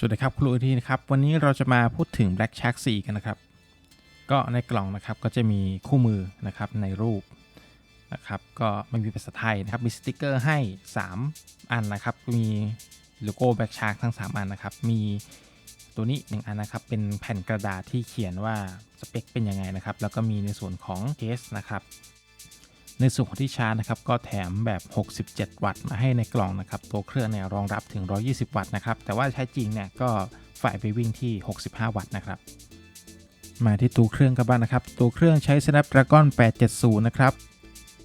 สวัสดีครับครูทีนะครับ วันนี้เราจะมาพูดถึง Black Shark 4 กันนะครับ ก็ในกล่องนะครับก็จะมีคู่มือนะครับในรูปนะครับก็ไม่มีภาษาไทยนะครับมีสติกเกอร์ให้ 3 อันนะครับ มีโลโก้ Black Shark ทั้ง 3 อันนะครับ มีตัวนี้ 1 อันนะครับ เป็นแผ่นกระดาษที่เขียนว่าสเปคเป็นยังไงนะครับ แล้วก็มีในส่วนของเคสนะครับ ในส่วนของที่ชาร์จนะครับก็แถมแบบ 67 วัตต์มาให้ในกล่องนะครับ ตัวเครื่องเนี่ยรองรับถึง 120 วัตต์นะครับ แต่ว่าใช้จริงเนี่ยก็ฝ่ายไปวิ่งที่ 65 วัตต์นะครับมาที่ตัวเครื่องกันบ้างนะครับ ตัวเครื่องใช้ Snapdragon 870 นะครับ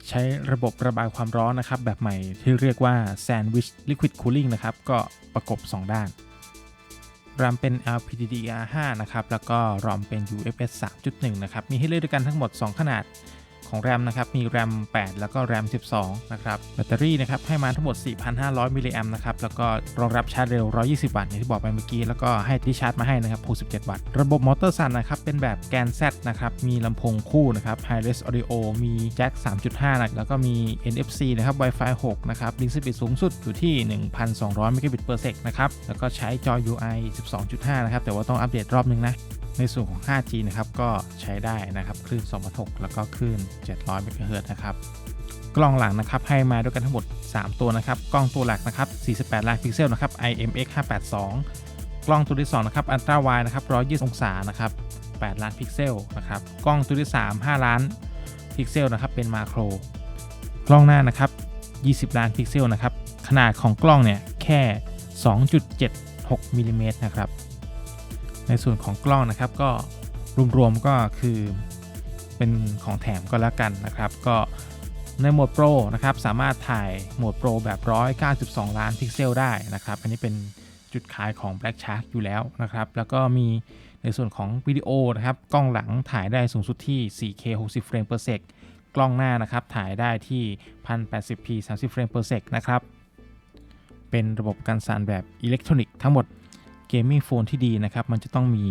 ใช้ระบบระบายความร้อนนะครับ แบบใหม่ที่เรียกว่า Sandwich Liquid Cooling นะครับ ก็ประกบ 2 ด้าน RAM เป็น LPDDR5 นะครับ แล้วก็ ROM เป็น UFS 3.1 นะครับ มีให้เลือกด้วยกันทั้งหมด 2 ขนาด ของ RAM นะครับ มี RAM 8 แล้วก็ RAM 12 นะครับ แบตเตอรี่นะครับ ให้มาทั้งหมด 4,500 มิลลิแอมนะครับ แล้วก็รองรับชาร์จเร็ว 120 วัตต์อย่างที่บอกไปเมื่อกี้ แล้วก็ให้ที่ชาร์จมาให้นะครับ 67 วัตต์ ระบบมอเตอร์สันนะครับ เป็นแบบแกน Z นะครับ มีลำโพงคู่นะครับ Hi-Res Audio มีแจ็ค 3.5 นะ แล้วก็มี NFC นะครับ Wi-Fi 6 นะครับ ลิงก์สปีดสูงสุดอยู่ที่ 1,200 Mbit per sec นะครับ แล้วก็ใช้จอ UI 12.5 นะครับ แต่ว่าต้องอัปเดตรอบนึงนะ ในส่วนของ 5G นะครับก็ใช้ได้นะครับคลื่น 2.6 แล้วก็คลื่น 700 MHz นะครับกล้องหลังนะครับให้มาด้วยกันทั้งหมด 3 ตัวนะครับ กล้องตัวหลักนะครับ 48 ล้านพิกเซลนะครับ IMX 582 กล้องตัวที่ 2 นะครับ อัลตราไวนะครับ 120 องศานะครับ 8 ล้านพิกเซลนะครับ กล้องตัวที่ 3 5 ล้านพิกเซลนะครับ เป็นมาโคร กล้องหน้านะครับ 20 ล้านพิกเซลนะครับ ขนาดของกล้องเนี่ยแค่ 2.76มิลลิเมตรนะครับ ในส่วนของกล้องนะครับก็รวมๆก็คือเป็นของแถมก็แล้วกันนะครับ ก็ในโหมดโปรนะครับสามารถถ่ายโหมดโปรแบบ 192 ล้านพิกเซลได้นะครับ อันนี้เป็นจุดขายของ Black Shark อยู่แล้วนะครับ แล้วก็มีในส่วนของวิดีโอนะครับ กล้องหลังถ่ายได้สูงสุดที่ 4K 60 เฟรม per sec กล้องหน้านะครับ ถ่ายได้ที่ 1080p 30 เฟรม per sec นะครับ เป็นระบบการสั่นแบบอิเล็กทรอนิกส์ทั้งหมด กมมิ่งโฟนที่ดีนะครับมันจะต้องมี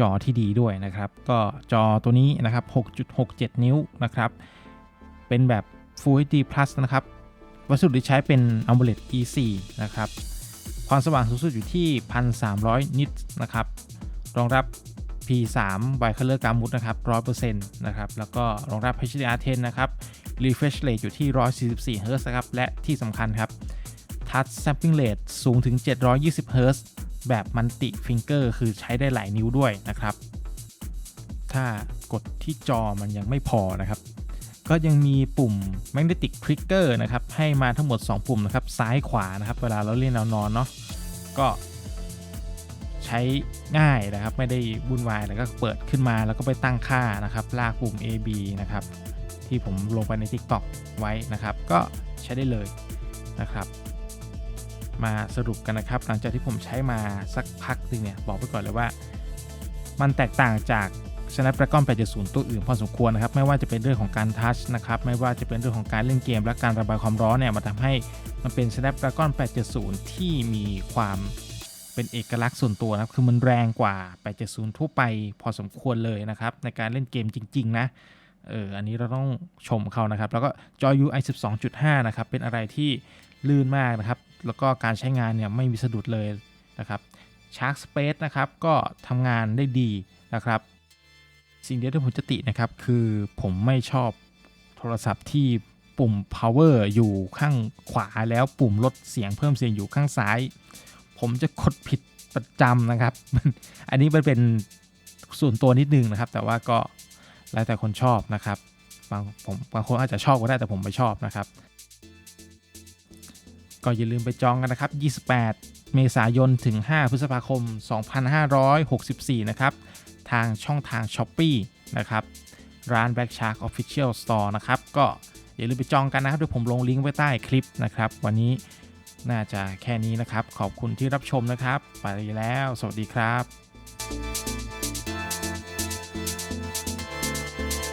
จอที่ดีด้วยนะครับ ก็จอตัวนี้นะครับ 6.67 นิ้วนะครับ เป็นแบบ Full HD Plus นะครับ วัสดุที่ใช้เป็น AMOLED E4 นะครับ ความสว่างสูงสุดอยู่ที่ 1,300 นิตนะครับ รองรับ P3 Wide Color Gamut นะครับ 100%นะครับ แล้วก็รองรับ HDR10 นะครับ Refresh Rate อยู่ที่ 144 Hz นะครับ และที่สำคัญครับ Touch Sampling Rate สูงถึง 720 Hz แบบมันติฟิงเกอร์คือใช้ได้หลายนิ้วด้วยนะครับ ถ้ากดที่จอมันยังไม่พอนะครับ ก็ยังมีปุ่ม Magnetic Trigger นะครับ ให้มาทั้งหมด 2 ปุ่มนะครับ ซ้ายขวานะครับ เวลาเราเล่นเรานอนเนาะก็ใช้ง่ายนะครับ ไม่ได้วุ่นวายแล้วก็เปิดขึ้นมาแล้วก็ไปตั้งค่านะครับ ลากปุ่ม A B นะครับ ที่ผมลงไปใน TikTok ไว้นะครับ ก็ใช้ได้เลยนะครับ มาสรุปกันนะครับ หลังจากที่ผมใช้มาสักพักหนึงเนี่ย บอกไปก่อนเลยว่า มันแตกต่างจาก Snapdragon 870 ตัวอื่นพอสมควรนะครับ ไม่ว่าจะเป็นเรื่องของการทัชนะครับ ไม่ว่าจะเป็นเรื่องของการเล่นเกม และการระบายความร้อนเนี่ยมันทำให้มันเป็น Snapdragon 870 ที่มีความเป็นเอกลักษณ์ส่วนตัวนะครับ คือมันแรงกว่า 870 ทั่วไปพอสมควรเลยนะครับ ในการเล่นเกมจริง ๆ นะ เออ อันนี้เราต้องชมเขานะครับ แล้วก็จอ UI 12.5 นะครับ เป็นอะไรที่ลื่นมากนะครับ แล้วก็การใช้งานเนี่ยไม่มีสะดุดเลยนะครับ Shark Space นะครับก็ทำงานได้ดีนะครับ สิ่งเดียวที่ผมจะตินะครับคือผมไม่ชอบโทรศัพท์ที่ปุ่ม power อยู่ข้างขวาแล้วปุ่มลดเสียงเพิ่มเสียงอยู่ข้างซ้าย ผมจะกดผิดประจำนะครับ อันนี้มันเป็นส่วนตัวนิดนึงนะครับ แต่ว่าก็แล้วแต่คนชอบนะครับ บางผมบางคนอาจจะชอบก็ได้แต่ผมไม่ชอบนะครับ ก็อย่าลืมไปจองกันนะครับ 28 เมษายนถึง 5 พฤษภาคม 2564 นะครับ ทางช่องทาง s h อ p e e นะครับ ร้าน Black Shark Official Store นะครับ ก็อย่าลืมไปจองกันนะครับเดี๋ยวผมลงลิงก์ไว้ใต้คลิปนะครับ วันนี้น่าจะแค่นี้นะครับ ขอบคุณที่รับชมนะครับ ไปแล้ว สวัสดีครับ